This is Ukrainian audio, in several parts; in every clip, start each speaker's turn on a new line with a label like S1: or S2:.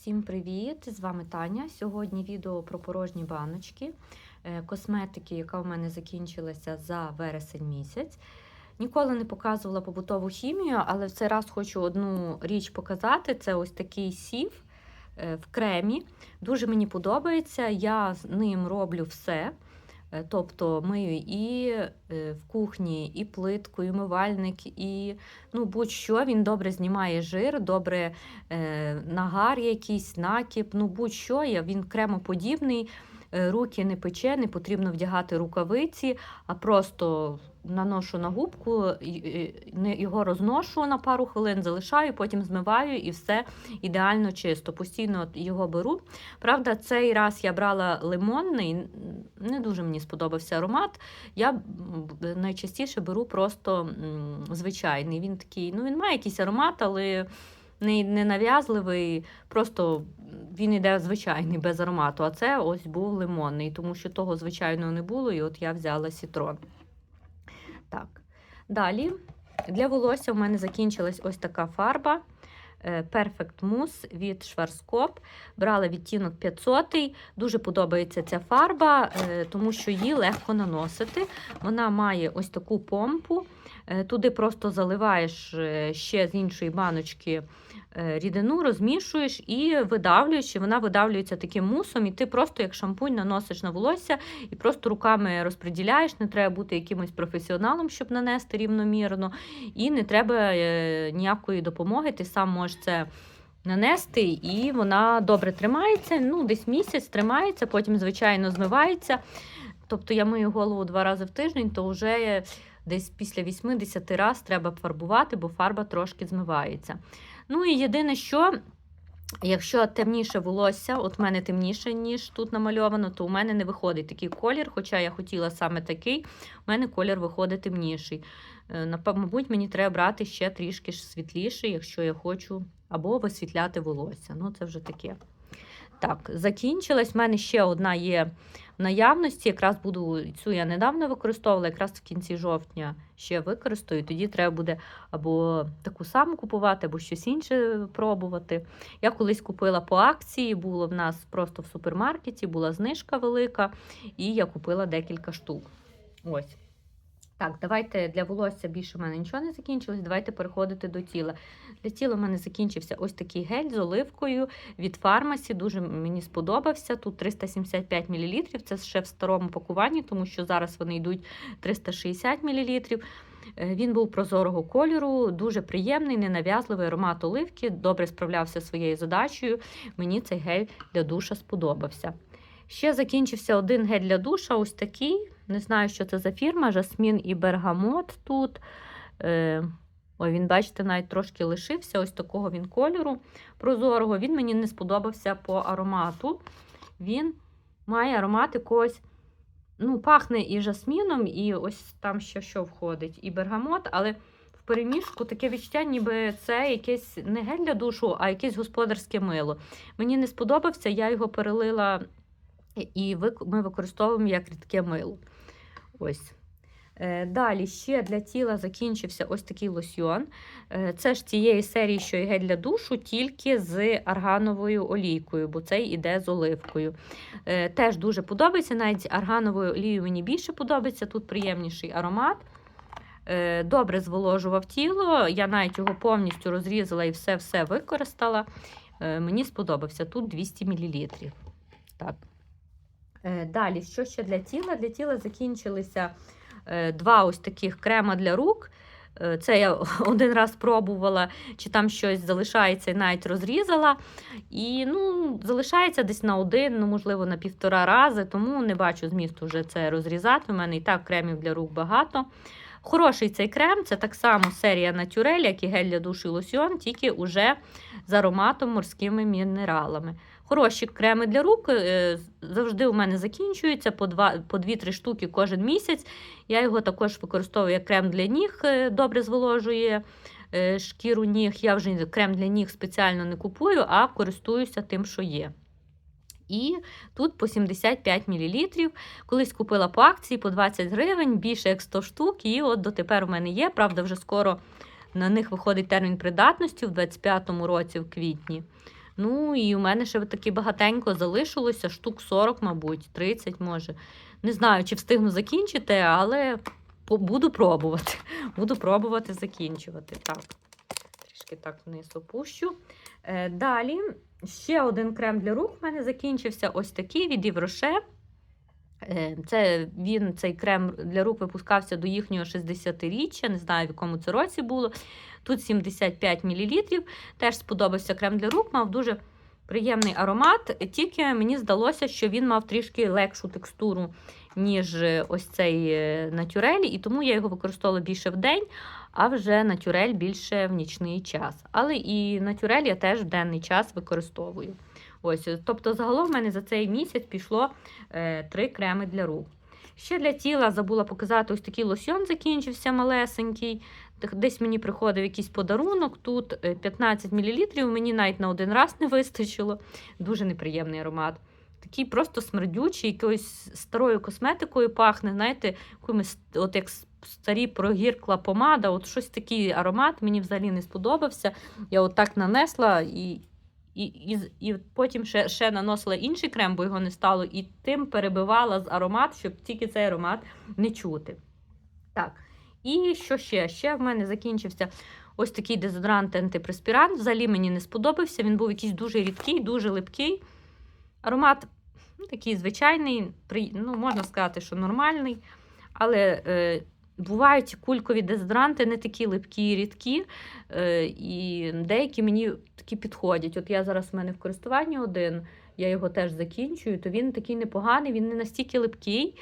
S1: Всім привіт! З вами Таня. Сьогодні відео про порожні баночки, е, косметики, яка у мене закінчилася за вересень місяць. Ніколи не показувала побутову хімію, але в цей раз хочу одну річ показати. Це ось такий сів е, в кремі. Дуже мені подобається. Я з ним роблю все. Е, Тобто мию і е, в кухні, і плитку, і умивальник, і ну, будь-що. Він добре знімає жир, добре е, нагар якийсь, накіп, ну будь-що, він кремоподібний, руки не пече, не потрібно вдягати рукавиці, а просто наношу на губку, його розношу на пару хвилин, залишаю, потім змиваю і все ідеально чисто. Постійно його беру. Правда, цей раз я брала лимонний, не дуже мені сподобався аромат. Я найчастіше беру просто звичайний. Він такий, ну він має якийсь аромат, але не нав'язливий, просто він іде звичайний без аромату. А це ось був лимонний, тому що того звичайного не було, і от я взяла сітрон. Так. Далі для волосся в мене закінчилась ось така фарба. е, Perfect Mousse від Schwarzkopf. Брала відтінок 500. Дуже подобається ця фарба, е, тому що її легко наносити. Вона має ось таку помпу. Е, Туди просто заливаєш е, ще з іншої баночки е, рідину, розмішуєш і видавлюєш. І вона видавлюється таким мусом, і ти просто як шампунь наносиш на волосся і просто руками розподіляєш. Не треба бути якимось професіоналом, щоб нанести рівномірно, і не треба ніякої допомоги. Ти сам можеш це. Нанести, і вона добре тримається, ну, десь місяць тримається, потім, звичайно, змивається. Тобто я мию голову два рази в тиждень, то вже десь після 80 разів треба фарбувати, бо фарба трошки змивається. Ну і єдине, що. Якщо темніше волосся, от в мене темніше, ніж тут намальовано, то у мене не виходить такий колір, хоча я хотіла саме такий, у мене колір виходить темніший. Е, Мабуть, мені треба брати ще трішки світліший, якщо я хочу, або висвітляти волосся. Ну, це вже таке. Так, закінчилась. У мене ще одна є наявності. Якраз буду цю я недавно використовувала, якраз в кінці жовтня ще використаю. Тоді треба буде або таку саму купувати, або щось інше пробувати. Я колись купила по акції, було в нас просто в супермаркеті, була знижка велика, і я купила декілька штук. Ось. Так, давайте для волосся більше в мене нічого не закінчилось. Давайте переходити до тіла. Для тіла в мене закінчився ось такий гель з оливкою від фармасі. Дуже мені сподобався. Тут 375 мл. Це ще в старому пакуванні, тому що зараз вони йдуть 360 мл. Е, Він був прозорого кольору, дуже приємний, ненав'язливий аромат оливки. Добре справлявся своєю задачею. Мені цей гель для душа сподобався. Ще закінчився один гель для душа, ось такий. Не знаю, що це за фірма. Жасмін і бергамот тут. Е, ой, він, бачите, навіть трошки лишився. Ось такого він кольору прозорого. Він мені не сподобався по аромату. Він має аромат якогось. Ну, пахне і жасміном, і ось там ще що входить, і бергамот, але в переміжку таке відчуття, ніби це якесь не гель для душу, а якесь господарське мило. Мені не сподобався, я його перелила і ми використовуємо як рідке мило. Ось. Е, Далі ще для тіла закінчився ось такий лосьйон. Е, Це ж тієї серії, що і гель для душу, тільки з аргановою олійкою, бо цей іде з оливкою. Е, Теж дуже подобається. Навіть аргановою олією мені більше подобається. Тут приємніший аромат. Добре зволожував тіло. Я навіть його повністю розрізала і все-все використала. Мені сподобався. Тут 200 мл. Так. Е, Далі, що ще для тіла? Для тіла закінчилися е, два ось таких крема для рук. Е, Це я один раз пробувала, чи там щось залишається, і навіть розрізала. І ну, залишається десь на один, ну, можливо, на півтора рази, тому не бачу змісту вже це розрізати. У мене і так кремів для рук багато. Хороший цей крем, це так само серія Натюрель, як і гель для душу і лосьйон, тільки уже з ароматом морськими мінералами. Хороші креми для рук е, завжди у мене закінчуються по 2 по 2-3 штуки кожен місяць. Я його також використовую як крем для ніг, е, добре зволожує е, шкіру ніг. Я вже крем для ніг спеціально не купую, а користуюся тим, що є. І тут по 75 мл. Колись купила по акції по 20 гривень, більше як 100 штук. І от дотепер у мене є. Правда, вже скоро на них виходить термін придатності в 25-му році, в квітні. Ну і у мене ще таки багатенько залишилося, штук 40, мабуть, 30 може. Не знаю, чи встигну закінчити, але буду пробувати. Буду пробувати закінчувати. Так, трішки так вниз опущу. Е, далі ще один крем для рук в мене закінчився ось такий від Євроше. Е, Це він, цей крем для рук випускався до їхнього 60-річчя, не знаю, в якому це році було. Тут 75 мл. Теж сподобався крем для рук, мав дуже приємний аромат, тільки мені здалося, що він мав трішки легшу текстуру, ніж ось цей е, натюрель, і тому я його використовувала більше в день, а вже натюрель більше в нічний час. Але і натюрель я теж в денний час використовую. Ось, тобто, загалом в мене за цей місяць пішло е, три креми для рук. Ще для тіла забула показати ось такий лосьон закінчився малесенький. Десь- мені приходив якийсь подарунок. Тут е, 15 мл, мені навіть на один раз не вистачило. Дуже неприємний аромат. Такий просто смердючий, якоюсь старою косметикою пахне, знаєте, якимось, от як старі прогіркла помада, от щось такий аромат мені взагалі не сподобався. Я от так нанесла і, і, і, і потім ще, ще наносила інший крем, бо його не стало, і тим перебивала з аромат, щоб тільки цей аромат не чути. Так. І що ще? Ще в мене закінчився ось такий дезодорант антипреспірант. Взагалі мені не сподобався. Він був якийсь дуже рідкий, дуже липкий. Аромат ну, такий звичайний, ну, можна сказати, що нормальний. Але е, бувають кулькові дезодоранти не такі липкі і рідкі, е, і деякі мені такі підходять. От я зараз в мене в користуванні один, я його теж закінчую, то він такий непоганий, він не настільки липкий.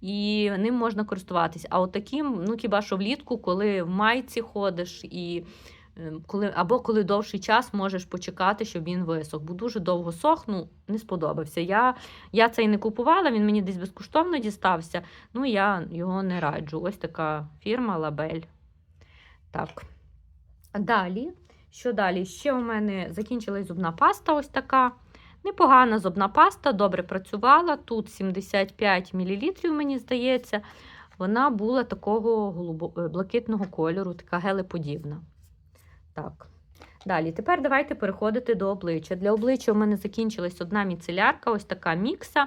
S1: І ним можна користуватись. А от таким, ну хіба що влітку, коли в майці ходиш, і е, коли або коли довший час можеш почекати, щоб він висох. Бо дуже довго сохну, не сподобався. Я, я цей не купувала, він мені десь безкоштовно дістався. Ну я його не раджу. Ось така фірма Лабель. Так. Далі. Що далі? Ще у мене закінчилась зубна паста, ось така. Непогана зубна паста, добре працювала. Тут 75 мл, мені здається. Вона була такого е, блакитного кольору, така гелеподібна. Так. Далі, тепер давайте переходити до обличчя. Для обличчя у мене закінчилась одна міцелярка, ось така мікса.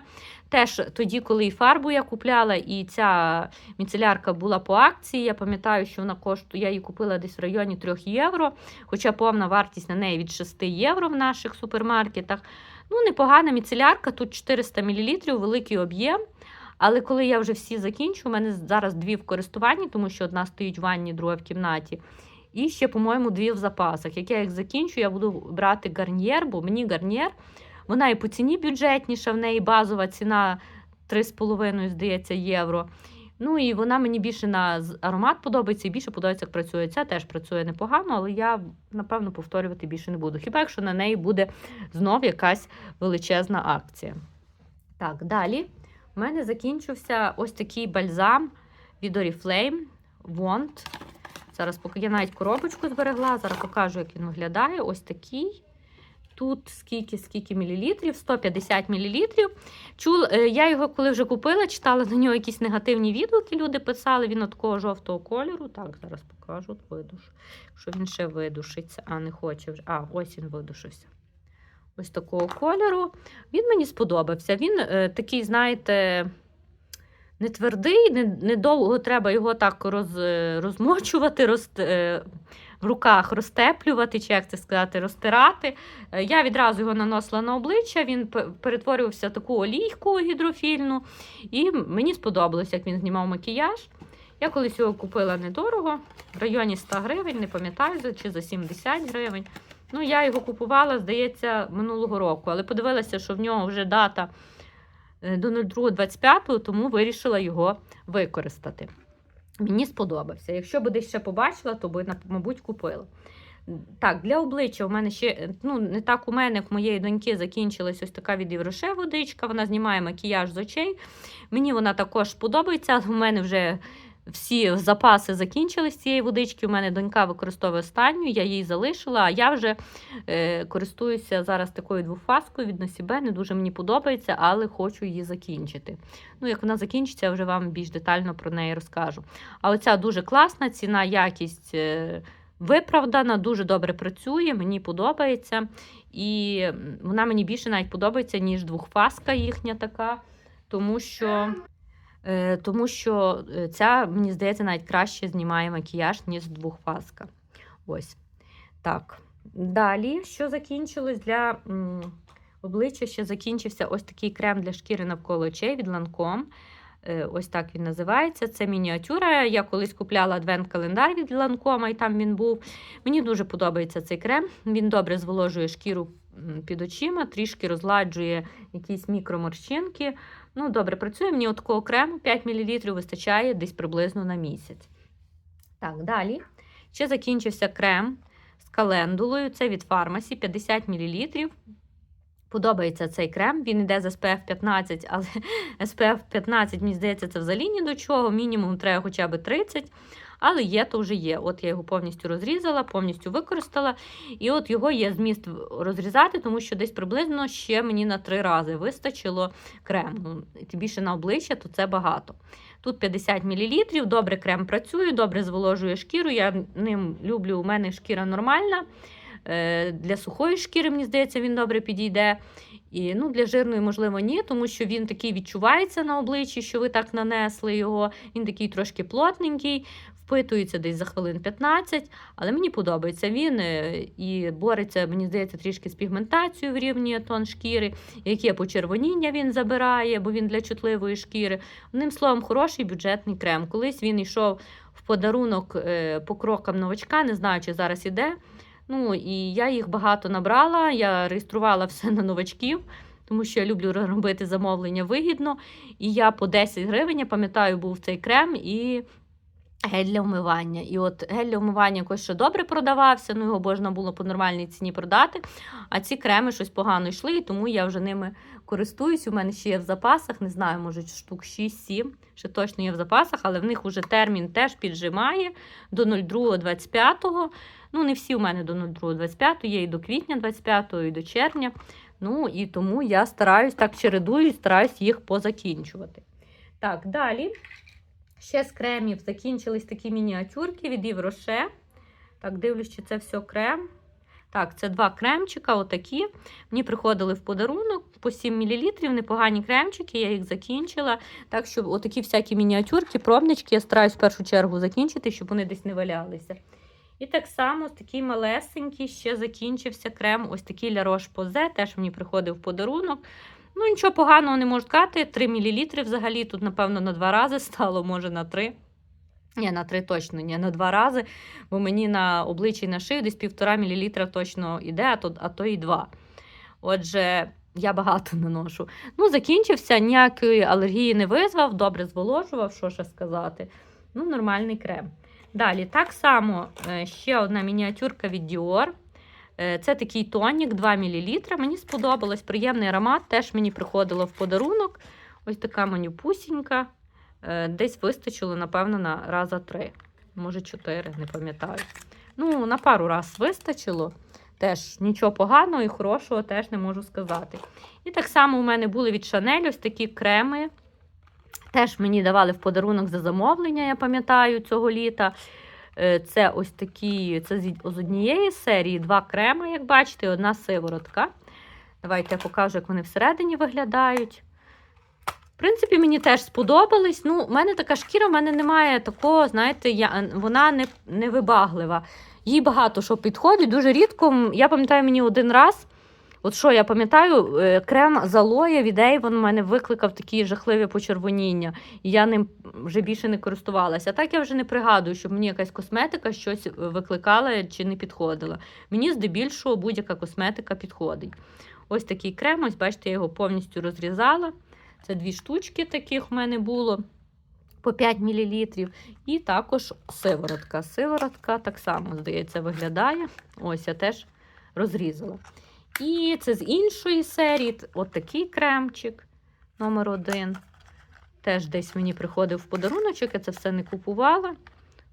S1: Теж тоді, коли і фарбу я купляла, і ця міцелярка була по акції. Я пам'ятаю, що вона коштує, я її купила десь в районі 3 євро, хоча повна вартість на неї від 6 євро в наших супермаркетах. Ну, непогана міцелярка, тут 400 мл, великий об'єм. Але коли я вже всі закінчу, у мене зараз дві в користуванні, тому що одна стоїть в ванні, друга в кімнаті. І ще, по-моєму, дві в запасах. Як я їх закінчу, я буду брати гарнір, бо мені гарнір, вона і по ціні бюджетніша, в неї базова ціна 3,5, здається, євро. Ну і вона мені більше на аромат подобається і більше подобається, як працює. Ця теж працює непогано, але я, напевно, повторювати більше не буду. Хіба якщо на неї буде знов якась величезна акція. Так, далі. У мене закінчився ось такий бальзам від Oriflame Wand. Зараз, поки я навіть коробочку зберегла, зараз покажу, як він виглядає. Ось такий. Тут скільки, скільки мілілітрів, 150 мілілітрів. Чул, е, я його коли вже купила, читала на нього якісь негативні відгуки. Люди писали, він такого жовтого кольору. Так, зараз покажу, видуш. Що він ще видушиться, а не хоче вже. А, ось він видушився. Ось такого кольору. Він мені сподобався. Він е, такий, знаєте, не твердий, не, не треба його так роз, е, розмочувати, роз, е, в руках розтеплювати, чи як це сказати, розтирати. Е, Я відразу його наносила на обличчя, він перетворювався в таку олійку гідрофільну. І мені сподобалось, як він знімав макіяж. Я колись його купила недорого, в районі 100 гривень, не пам'ятаю, чи за 70 гривень. Ну, я його купувала, здається, минулого року, але подивилася, що в нього вже дата е, до 02.25, тому вирішила його використати. Мені сподобався. Якщо би десь ще побачила, то би, мабуть, купила. Так, для обличчя у мене ще, ну, не так у мене, у моєї доньки, закінчилась ось така від Євроше водичка. Вона знімає макіяж з очей. Мені вона також подобається, але у мене вже всі запаси закінчились цієї водички. У мене донька використовує останню, я її залишила, а я вже е, користуюся зараз такою двофаскою від Носібе. Не дуже мені подобається, але хочу її закінчити. Ну, як вона закінчиться, я вже вам більш детально про неї розкажу. А оця дуже класна ціна, якість. Е, Виправдана, дуже добре працює, мені подобається. І вона мені більше навіть подобається, ніж двохфаска їхня така, тому що. Е, тому що е, ця, мені здається, навіть краще знімає макіяж, ніж двохфаска. Ось. Так. Далі, що закінчилось для обличчя, ще закінчився ось такий крем для шкіри навколо очей від Lancome. Е, Ось так він називається. Це мініатюра. Я колись купляла адвент-календар від Lancome, і там він був. Мені дуже подобається цей крем. Він добре зволожує шкіру під очима, трішки розладжує якісь мікроморщинки. Ну, добре, працює мені от такого крему 5 мл вистачає десь приблизно на місяць. Так, далі. Ще закінчився крем з календулою. Це від фармасі 50 мл. Подобається цей крем. Він йде з SPF 15, але SPF 15, мені здається, це взагалі ні до чого. Мінімум треба хоча б 30. Але є, то вже є. От я його повністю розрізала, повністю використала. І от його є зміст розрізати, тому що десь приблизно ще мені на три рази вистачило крему. Тим більше на обличчя, то це багато. Тут 50 мл, добре крем працює, добре зволожує шкіру. Я ним люблю, у мене шкіра нормальна. Е, Для сухої шкіри, мені здається, він добре підійде. І ну, для жирної, можливо, ні, тому що він такий відчувається на обличчі, що ви так нанесли його. Він такий трошки плотненький, впитується десь за хвилин 15, але мені подобається він е, і бореться, мені здається, трішки з пігментацією в рівні тон шкіри, яке почервоніння він забирає, бо він для чутливої шкіри. Одним словом, хороший бюджетний крем. Колись він йшов в подарунок е, по крокам новачка, не знаю, чи зараз іде. Ну і я їх багато набрала. Я реєструвала все на новачків, тому що я люблю робити замовлення вигідно. І я по 10 гривень, я пам'ятаю, був цей крем і гель для вмивання. І от гель для вмивання якось ще добре продавався, ну його можна було по нормальній ціні продати. А ці креми щось погано йшли, і тому я вже ними користуюсь. У мене ще є в запасах, не знаю, може штук 6-7, ще точно є в запасах, але в них вже термін теж піджимає до 02.25. Ну, не всі у мене до 02.25, є і до квітня 25, і до червня. Ну, і тому я стараюсь так чередую, стараюсь їх позакінчувати. Так, далі. Ще з кремів закінчились такі мініатюрки від Rocher. Так, дивлюсь, чи це все крем. Так, це два кремчика, отакі. Мені приходили в подарунок по 7 мл, непогані кремчики, я їх закінчила. Так що отакі всякі мініатюрки, пробнички я стараюсь в першу чергу закінчити, щоб вони десь не валялися. І так само такий малесенький ще закінчився крем, ось такий La Roche-Posay, теж мені приходив в подарунок. Ну, нічого поганого не можу сказати. 3 мл взагалі. Тут, напевно, на два рази стало, може на 3. Ні, на 3 точно, ні, на два рази, бо мені на обличчі і на шию десь півтора мілілітра точно йде, а то, а то і два. Отже, я багато наношу. Ну, закінчився, ніякої алергії не визвав, добре зволожував, що ще сказати. Ну, нормальний крем. Далі, так само е, ще одна мініатюрка від Dior. Е, Це такий тонік 2 мл. Мені сподобалось приємний аромат, теж мені приходило в подарунок. Ось така манюпусінька. Е, Десь вистачило, напевно, на раза три, може чотири, не пам'ятаю. Ну, на пару раз вистачило. Теж нічого поганого і хорошого теж не можу сказати. І так само у мене були від Chanel ось такі креми. Теж мені давали в подарунок за замовлення, я пам'ятаю, цього літа. Е, Це ось такі, це з однієї серії два креми, як бачите, і одна сиворотка. Давайте я покажу, як вони всередині виглядають. В принципі, мені теж сподобались. Ну, У мене така шкіра, в мене немає такого, знаєте, я, вона не, не вибаглива. Їй багато що підходить. Дуже рідко. Я пам'ятаю, мені один раз. От що я пам'ятаю, е, крем з алоє від Avon у мене викликав такі жахливі почервоніння, і я ним вже більше не користувалася. А так я вже не пригадую, щоб мені якась косметика щось викликала чи не підходила. Мені здебільшого будь-яка косметика підходить. Ось такий крем, ось бачите, я його повністю розрізала. Це дві штучки таких в мене було по 5 мл. І також сиворотка. Сиворотка так само, здається, виглядає. Ось я теж розрізала. І це з іншої серії, от такий кремчик номер один. Теж десь мені приходив в подаруночок, я це все не купувала.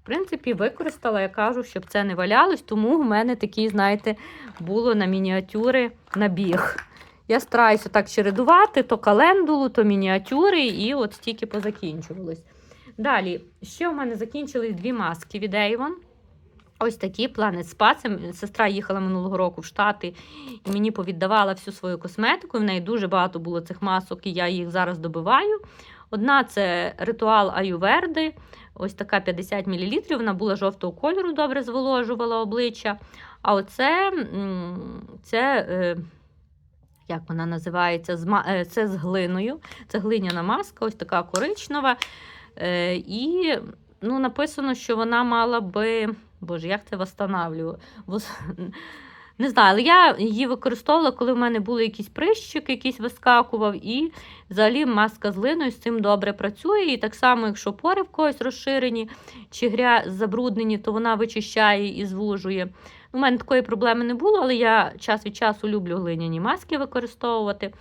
S1: В принципі, використала, я кажу, щоб це не валялось, тому в мене такий, знаєте, було на мініатюри набіг. Я стараюся так чередувати, то календулу, то мініатюри, і от стільки позакінчувалось. Далі, ще у мене закінчились дві маски від Avon. Ось такі плани спа. Сестра їхала минулого року в Штати і мені повіддавала всю свою косметику. В неї дуже багато було цих масок, і я їх зараз добиваю. Одна це ритуал Аюверди, ось така 50 мл. Вона була жовтого кольору, добре зволожувала обличчя. А оце це, е, як вона називається, е, це з глиною. Це глиняна маска, ось така коричнева. Е, І ну, написано, що вона мала би. Боже, як це восстанавлюю? Не знаю, але я її використовувала, коли в мене були якісь прищик, якийсь вискакував, і взагалі маска з глиною з цим добре працює. І так само, якщо пори в когось розширені чи гря забруднені, то вона вичищає і звужує. У мене такої проблеми не було, але я час від часу люблю глиняні маски використовувати.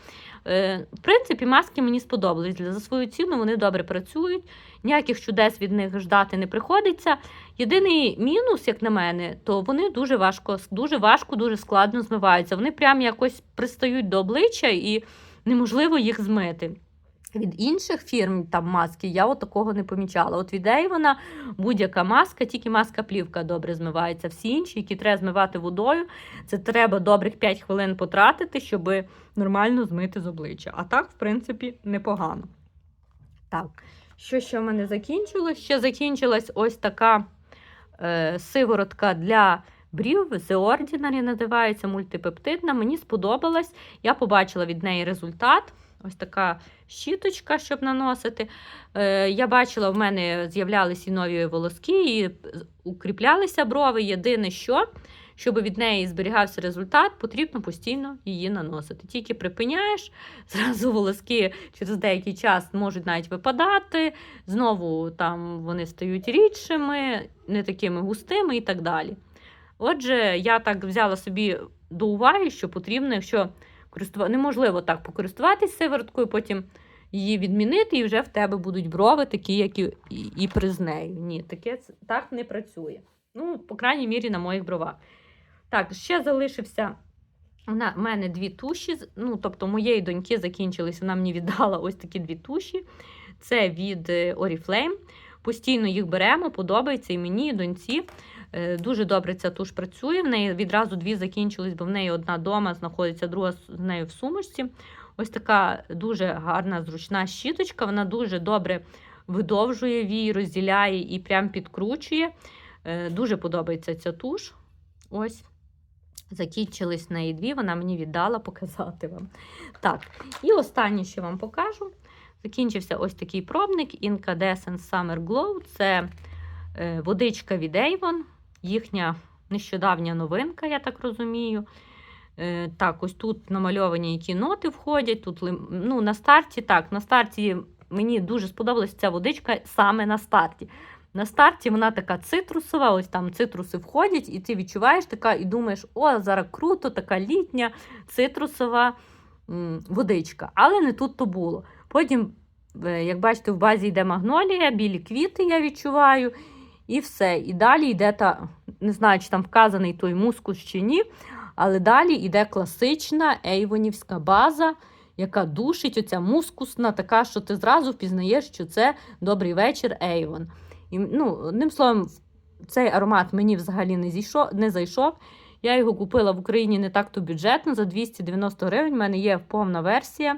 S1: Е, В принципі, маски мені сподобались. За свою ціну вони добре працюють, ніяких чудес від них ждати не приходиться. Єдиний мінус, як на мене, то вони дуже важко, дуже важко, дуже складно змиваються. Вони прям якось пристають до обличчя і неможливо їх змити. Від інших фірм там маски я от такого не помічала. От від Avon будь-яка маска, тільки маска плівка добре змивається. Всі інші, які треба змивати водою, це треба добрих 5 хвилин потратити, щоб нормально змити з обличчя. А так, в принципі, непогано. Так, що ще в мене закінчилось? Ще закінчилась ось така е, сиворотка для брів. The Ordinary називається мультипептидна. Мені сподобалась. Я побачила від неї результат. Ось така щіточка, щоб наносити. Е, я бачила, в мене з'являлися нові волоски, і укріплялися брови. Єдине, що, щоб від неї зберігався результат, потрібно постійно її наносити. Тільки припиняєш, зразу волоски через деякий час можуть навіть випадати, знову там вони стають рідшими, не такими густими і так далі. Отже, я так взяла собі до уваги, що потрібно, якщо користува... неможливо так покористуватись сивороткою, потім її відмінити, і вже в тебе будуть брови, такі, як і, і, при з нею. Ні, таке так не працює. Ну, по крайній мірі, на моїх бровах. Так, ще залишився. Вона, мене дві туші, ну, тобто моєї доньки закінчились, вона мені віддала ось такі дві туші. Це від е, Oriflame. Постійно їх беремо, подобається і мені, і доньці. Е, Дуже добре ця туш працює. В неї відразу дві закінчились, бо в неї одна вдома знаходиться, друга з нею в сумочці. Ось така дуже гарна, зручна щіточка. Вона дуже добре видовжує вій, розділяє і прям підкручує. Е, Дуже подобається ця туш. Ось. Закінчились неї дві, вона мені віддала показати вам. Так, і останнє, що вам покажу. Закінчився ось такий пробник Incandescent Summer Glow. Це е, водичка від Avon, їхня нещодавня новинка, я так розумію. Е, так, ось тут намальовані, які ноти входять. Тут ну, на старті, так, на старті мені дуже сподобалася ця водичка саме на старті. На старті вона така цитрусова, ось там цитруси входять, і ти відчуваєш така, і думаєш, о, зараз круто, така літня цитрусова водичка. Але не тут то було. Потім, е, як бачите, в базі йде магнолія, білі квіти я відчуваю, і все. І далі йде та, не знаю, чи там вказаний той мускус чи ні, але далі йде класична ейвонівська база, яка душить оця мускусна, така, що ти зразу впізнаєш, що це добрий вечір Avon. І, ну, одним словом, цей аромат мені взагалі не, зійшов, не зайшов. Я його купила в Україні не так то бюджетно, за 290 гривень. У мене є повна версія.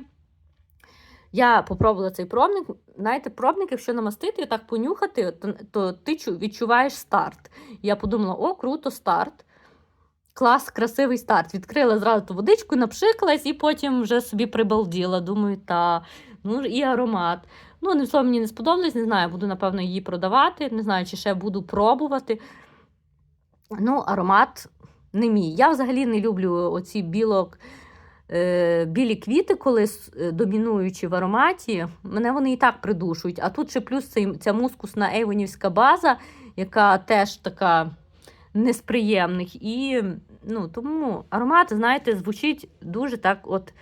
S1: Я попробувала цей пробник. Знаєте, пробник, якщо намастити і так понюхати, то, ти відчуваєш старт. Я подумала: о, круто, старт. Клас, красивий старт. Відкрила зразу ту водичку, напшикалась і потім вже собі прибалділа. Думаю, та ну і аромат. Ну, не мені не сподобалось, не знаю, буду, напевно, її продавати. Не знаю, чи ще буду пробувати. Ну, аромат не мій. Я взагалі не люблю оці білок, білі квіти, коли е, домінуючі в ароматі. Мене вони і так придушують. А тут ще плюс ця мускусна ейвонівська база, яка теж така не з приємних. І ну, тому аромат, знаєте, звучить дуже так от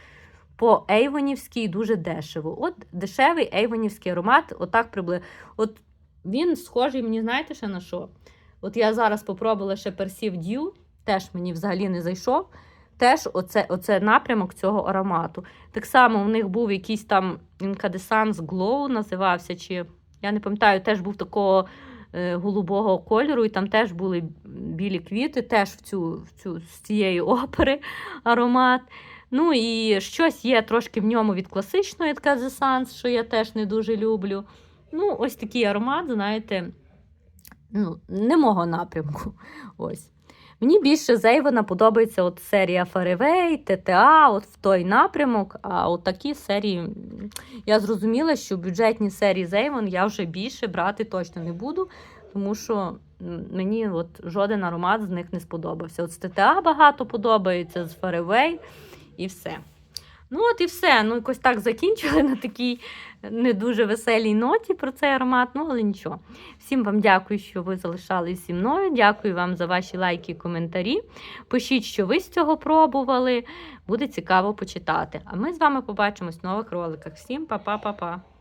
S1: по ейвонівськи дуже дешево. От дешевий ейвонівський аромат, отак приблизно. От він схожий, мені знаєте, ще на що? От я зараз попробувала ще Perceive Dew, теж мені взагалі не зайшов. Теж оце, оце напрямок цього аромату. Так само у них був якийсь там Incandescence Glow називався, чи я не пам'ятаю, теж був такого е, голубого кольору, і там теж були білі квіти, теж в цю, в цю з цієї опери аромат. Ну і щось є трошки в ньому від класичної Sans, що я теж не дуже люблю. Ну, ось такий аромат, знаєте, ну, не мого напрямку. Ось. Мені більше Зейвена подобається от серія Фаревей, ТТА, от в той напрямок. А от такі серії я зрозуміла, що бюджетні серії Зейвен я вже більше брати точно не буду, тому що мені от жоден аромат з них не сподобався. От з ТТА багато подобається, з Фаревей і все. Ну, от і все. Ну, якось так закінчили на такій не дуже веселій ноті про цей аромат, ну але нічого. Всім вам дякую, що ви залишались зі мною. Дякую вам за ваші лайки і коментарі. Пишіть, що ви з цього пробували. Буде цікаво почитати. А ми з вами побачимось в нових роликах. Всім па-па-па-па!